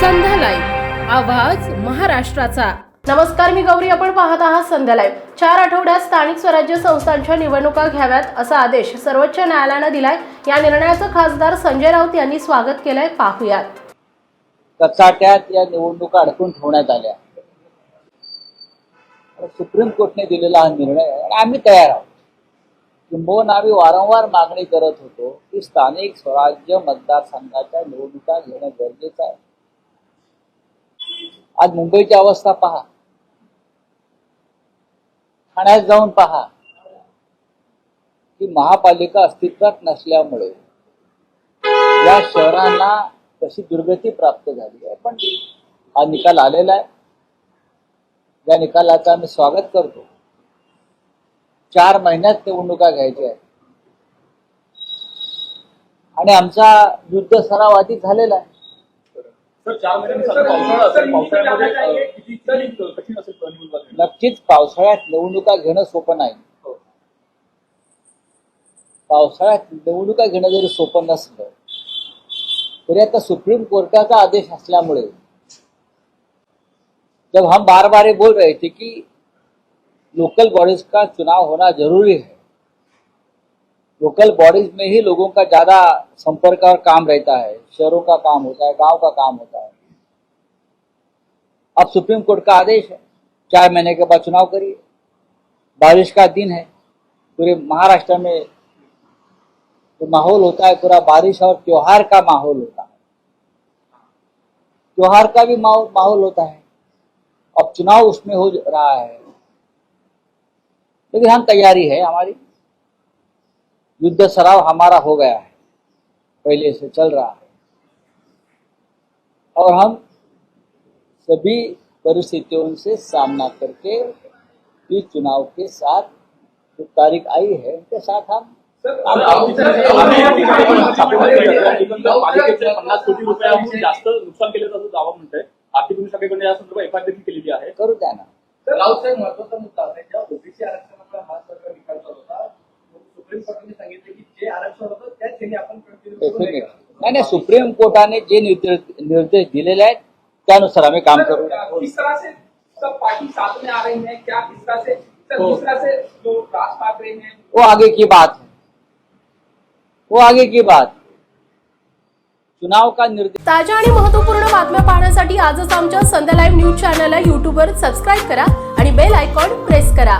आवाज महाराष्ट्राचा. नमस्कार मी गौरी. आपण पाहत आहात संध्या लाईव्ह. चार आठवड्यात स्थानिक स्वराज्य संस्थांच्या निवडणुका घ्याव्यात असा आदेश सर्वोच्च न्यायालयानं दिलाय. या निर्णयाचं खासदार संजय राऊत यांनी स्वागत केलंय. पाहुयात. कचाट्यात या निवडणुका अडकून ठेवण्यात आल्या. सुप्रीम कोर्टने दिलेला हा निर्णय आणि आम्ही तयार आहोत. किंबहुना आम्ही वारंवार मागणी करत होतो की स्थानिक स्वराज्य मतदारसंघाच्या निवडणुका घेणं गरजेचं आहे. आज मुंबईची अवस्था पहा. ठाण्यात जाऊन पहा. की महापालिका अस्तित्वात नसल्यामुळे या शहरांना तशी दुर्गती प्राप्त झाली आहे. पण हा निकाल आलेला आहे. या निकालाचं आम्ही स्वागत करतो. चार महिन्यात निवडणुका घ्यायच्या आहेत. आणि आमचा युद्ध सराव आधी झालेला आहे. नक्कीच पावसाळ्यात निवडणुका घेणं सोपं नाही. हो. पावसाळ्यात निवडणुका घेणं जरी सोपं नसलं तरी आता सुप्रीम कोर्टाचा आदेश असल्यामुळे जब हम बार बार बोल रहे थे कि लोकल बॉडीज का चुनाव होना जरूरी है लोकल बॉडीज में ही लोगों का ज़्यादा संपर्क और काम रहता है, शहरों का काम होता है, गाँव का काम होता है। अब सुप्रीम कोर्ट का आदेश है चार महीने के बाद चुनाव करिए। बारिश का दिन है, पूरे महाराष्ट्र में जो माहौल होता है, पूरा बारिश और त्योहार का माहौल होता है। त्योहार का भी माहौल होता है। अब चुनाव उसमें हो रहा है। लेकिन हम तैयारी है हमारी। युद्ध सराव हमारा हो गया है। पहले से चल रहा है। और हम सभी परिस्थितियों से सामना करके इस चुनाव के साथ जो तारीख आई है उनके साथ हम पन्नास कोटी रुपयाहून जास्त नुकसान केल्याचा जो दावा म्हणतोय आर्थिक गुन्हे शाखेकडे या संदर्भात एफआयआर देखील केलेली आहे करू द्या ना? राऊतसाहेब महत्त्वाचा मुद्दा आहे जेव्हा ओबीसी आरक्षणाचा नाही. नाही सुप्रीम कोर्टाने जे निर्देश निर्देश दिलेले आहेत त्यानुसार आम्ही काम करू. किस तरह से सब पार्टी साथ में आ रही है क्या किस तरह से सर किस तरह से जो राज ठाकरे हैं? वो आगे की बात है। वो आगे की बात चुनाव का निर्देश ताज्या आणि महत्त्वपूर्ण बातम्या पाहण्यासाठी आजच आमच्या संध्या लाईव्ह न्यूज चॅनलला यूट्यूबवर सबस्क्राईब करा आणि बेल आयकॉन प्रेस करा.